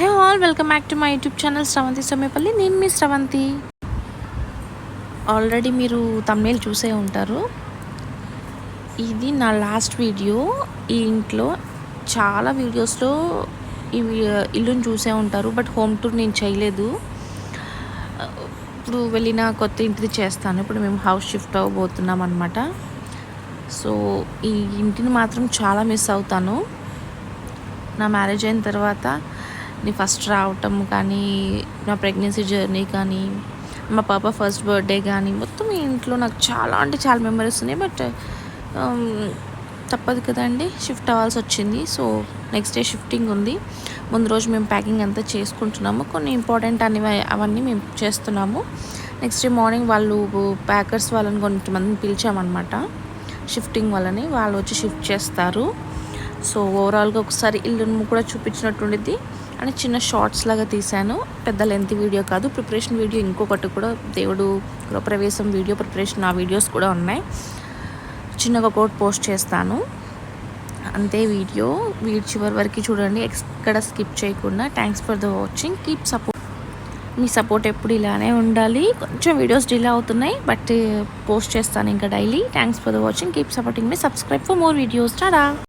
Hey all welcome back to my YouTube channel Sravanthi Sommepalli. నేను మీ Sravanthi. Already మీరు తమిళ చూసే ఉంటారు. ఇది నా లాస్ట్ వీడియో. ఈ ఇంట్లో చాలా వీడియోస్లో ఈ ఇల్లుని చూసే ఉంటారు బట్ హోమ్ టూర్ నేను చేయలేదు. ఇప్పుడు వెళ్ళిన కొత్త ఇంటిది చేస్తాను. ఇప్పుడు మేము హౌస్ షిఫ్ట్ అవ్వబోతున్నాం అనమాట సో ఈ ఇంటిని మాత్రం చాలా మిస్ అవుతాను. నా మ్యారేజ్ అయిన తర్వాత నేను ఫస్ట్ రావటం కానీ నా ప్రెగ్నెన్సీ జర్నీ కానీ మా పాప ఫస్ట్ బర్త్డే కానీ మొత్తం ఈ ఇంట్లో నాకు చాలా అంటే చాలా మెమరీస్ ఉన్నాయి. బట్ తప్పదు కదండి షిఫ్ట్ అవ్వాల్సి వచ్చింది. సో నెక్స్ట్ డే షిఫ్టింగ్ ఉంది. ముందు రోజు మేము ప్యాకింగ్ అంతా చేసుకుంటున్నాము. కొన్ని ఇంపార్టెంట్ అని అవన్నీ మేము చేస్తున్నాము. నెక్స్ట్ డే మార్నింగ్ వాళ్ళు ప్యాకర్స్ వాళ్ళని కొంతమందిని పిలిచామన్నమాట. షిఫ్టింగ్ వాళ్ళని వాళ్ళు వచ్చి షిఫ్ట్ చేస్తారు. సో ఓవరాల్గా ఒకసారి ఇల్లును కూడా చూపించినట్టుండిద్ది అని చిన్న షార్ట్స్ లాగా తీశాను. పెద్ద లెంత్ వీడియో కాదు ప్రిపరేషన్ వీడియో. ఇంకొకటి కూడా దేవుడు గృహప్రవేశం వీడియో ప్రిపరేషన్ ఆ వీడియోస్ కూడా ఉన్నాయి. చిన్నగా ఒకటి పోస్ట్ చేస్తాను. అంతే వీడియో. వీడి చివరి వరకు చూడండి. ఎక్కడ స్కిప్ చేయకుండా. Thanks for the watching keep support me support ఎప్పుడు ఇలానే ఉండాలి. కొంచెం వీడియోస్ డిలే అవుతున్నాయి బట్ uh, పోస్ట్ చేస్తాను ఇంకా daily. Thanks for the watching keep supporting me subscribe for more videos tada